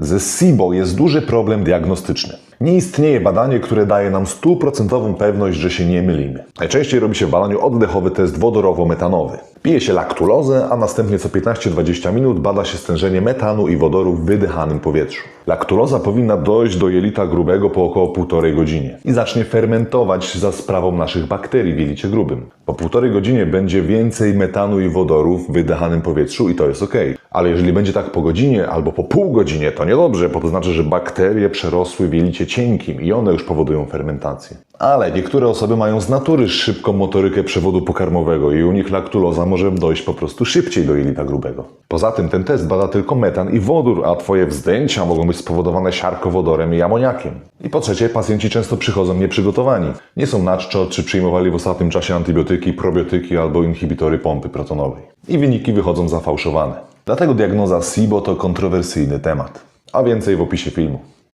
Ze SIBO jest duży problem diagnostyczny. Nie istnieje badanie, które daje nam stuprocentową pewność, że się nie mylimy. Najczęściej robi się w badaniu oddechowy test wodorowo-metanowy. Pije się laktulozę, a następnie co 15-20 minut bada się stężenie metanu i wodoru w wydychanym powietrzu. Laktuloza powinna dojść do jelita grubego po około półtorej godzinie i zacznie fermentować za sprawą naszych bakterii w jelicie grubym. Po półtorej godzinie będzie więcej metanu i wodoru w wydychanym powietrzu i to jest ok. Ale jeżeli będzie tak po godzinie albo po pół godzinie, to niedobrze, bo to znaczy, że bakterie przerosły w jelicie cienkim i one już powodują fermentację. Ale niektóre osoby mają z natury szybką motorykę przewodu pokarmowego i u nich laktuloza może dojść po prostu szybciej do jelita grubego. Poza tym ten test bada tylko metan i wodór, a Twoje wzdęcia mogą być spowodowane siarkowodorem i amoniakiem. I po trzecie, pacjenci często przychodzą nieprzygotowani. Nie są na czczo, czy przyjmowali w ostatnim czasie antybiotyki, probiotyki albo inhibitory pompy protonowej. I wyniki wychodzą zafałszowane. Dlatego diagnoza SIBO to kontrowersyjny temat. A więcej w opisie filmu.